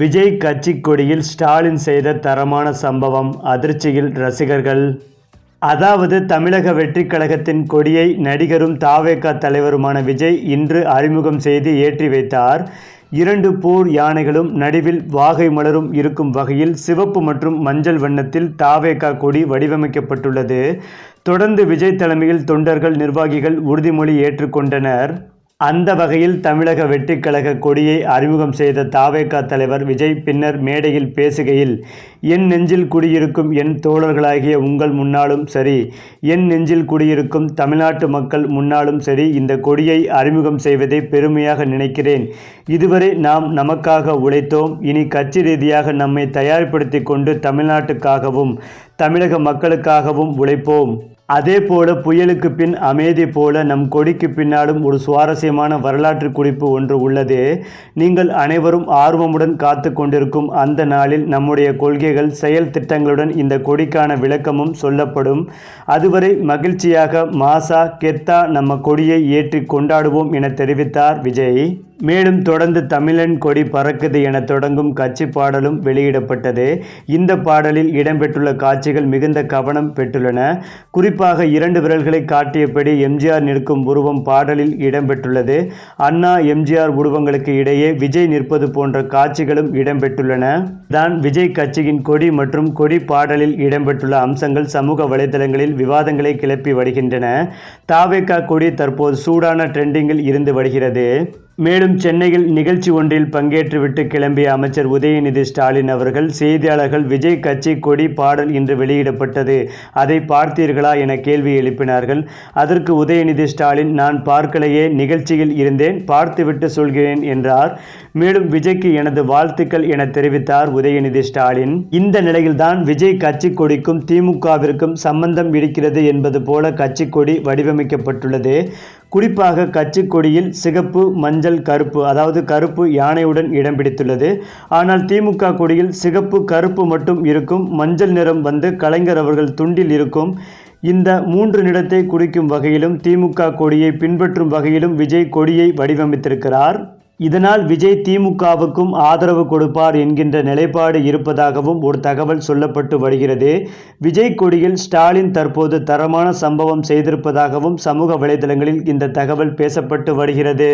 விஜய் கட்சி கொடியில் ஸ்டாலின் செய்த தரமான சம்பவம் அதிர்ச்சியில் ரசிகர்கள். அதாவது தமிழக வெற்றிக் கழகத்தின் கொடியை நடிகரும் தாவேகா தலைவருமான விஜய் இன்று அறிமுகம் செய்து ஏற்றி வைத்தார். இரண்டு போர் யானைகளும் நடுவில் வாகை மலரும் இருக்கும் வகையில் சிவப்பு மற்றும் மஞ்சள் வண்ணத்தில் தாவேகா கொடி வடிவமைக்கப்பட்டுள்ளது. தொடர்ந்து விஜய் தலைமையில் தொண்டர்கள் நிர்வாகிகள் உறுதிமொழி ஏற்றுக்கொண்டனர். அந்த வகையில் தமிழக வெட்டிக்கழக கொடியை அறிமுகம் செய்த தாவேகா தலைவர் விஜய் பின்னர் மேடையில் பேசுகையில் என் நெஞ்சில் குடியிருக்கும் என் தோழர்களாகிய உங்கள் முன்னாலும் சரி என் நெஞ்சில் குடியிருக்கும் தமிழ்நாட்டு மக்கள் முன்னாலும் சரி இந்த கொடியை அறிமுகம் செய்வதை பெருமையாக நினைக்கிறேன். இதுவரை நாம் நமக்காக உழைத்தோம். இனி கட்சி ரீதியாக நம்மை தயார்படுத்தி கொண்டு தமிழ்நாட்டுக்காகவும் தமிழக மக்களுக்காகவும் உழைப்போம். அதே போல புயலுக்கு பின் அமைதி போல நம் கொடிக்கு பின்னாலும் ஒரு சுவாரஸ்யமான வரலாற்று குறிப்பு ஒன்று உள்ளது. நீங்கள் அனைவரும் ஆர்வமுடன் காத்து கொண்டிருக்கும் அந்த நாளில் நம்முடைய கொள்கைகள் செயல் திட்டங்களுடன் இந்த கொடிக்கான விளக்கமும் சொல்லப்படும். அதுவரை மகிழ்ச்சியாக மாசா கெத்தா நம்ம கொடியை ஏற்றி கொண்டாடுவோம் என தெரிவித்தார் விஜய். மேலும் தொடர்ந்து தமிழன் கொடி பறக்குது என தொடங்கும் கட்சி பாடலும் வெளியிடப்பட்டது. இந்த பாடலில் இடம்பெற்றுள்ள காட்சிகள் மிகுந்த கவனம் பெற்றுள்ளன. குறிப்பாக இரண்டு விரல்களை காட்டியபடி எம்ஜிஆர் நிற்கும் உருவம் பாடலில் இடம்பெற்றுள்ளது. அண்ணா எம்ஜிஆர் உருவங்களுக்கு இடையே விஜய் நிற்பது போன்ற காட்சிகளும் இடம்பெற்றுள்ளன. தான் விஜய் கட்சியின் கொடி மற்றும் கொடி பாடலில் இடம்பெற்றுள்ள அம்சங்கள் சமூக வலைதளங்களில் விவாதங்களை கிளப்பி வருகின்றன. தாவேகா கொடி தற்போது சூடான ட்ரெண்டிங்கில் இருந்து வருகிறது. மேலும் சென்னையில் நிகழ்ச்சி ஒன்றில் பங்கேற்றுவிட்டு கிளம்பிய அமைச்சர் உதயநிதி ஸ்டாலின் அவர்கள் செய்தியாளர்கள் விஜய் கட்சி கொடி பாடல் இன்று வெளியிடப்பட்டது. அதை பார்த்தீர்களா என கேள்வி எழுப்பினார்கள். அதற்கு உதயநிதி ஸ்டாலின் நான் பார்க்கலையே நிகழ்ச்சியில் இருந்தேன் பார்த்துவிட்டு சொல்கிறேன் என்றார். மேலும் விஜய்க்கு எனது வாழ்த்துக்கள் என தெரிவித்தார் உதயநிதி ஸ்டாலின். இந்த நிலையில்தான் விஜய் கட்சி கொடிக்கும் திமுகவிற்கும் சம்பந்தம் இருக்கிறது என்பது போல கட்சி கொடி வடிவமைக்கப்பட்டுள்ளது. குறிப்பாக கட்சிக்கொடியில் சிகப்பு மஞ்சள் கருப்பு அதாவது கருப்பு யானையுடன் இடம் பிடித்துள்ளது. ஆனால் திமுக கொடியில் சிகப்பு கருப்பு மட்டும் இருக்கும். மஞ்சள் நிறம் வந்து கலைஞர் அவர்கள் துண்டில் இருக்கும். இந்த மூன்று நிறத்தை குறிக்கும் வகையிலும் திமுக கொடியை பின்பற்றும் வகையிலும் விஜய் கொடியை வடிவமைத்திருக்கிறார். இதனால் விஜய் திமுகவுக்கும் ஆதரவு கொடுப்பார் என்கின்ற நிலைப்பாடு இருப்பதாகவும் ஒரு தகவல் சொல்லப்பட்டு வருகிறது. விஜய் கொடியில் ஸ்டாலின் தற்போது தரமான சம்பவம் செய்திருப்பதாகவும் சமூக வலைதளங்களில் இந்த தகவல் பேசப்பட்டு வருகிறது.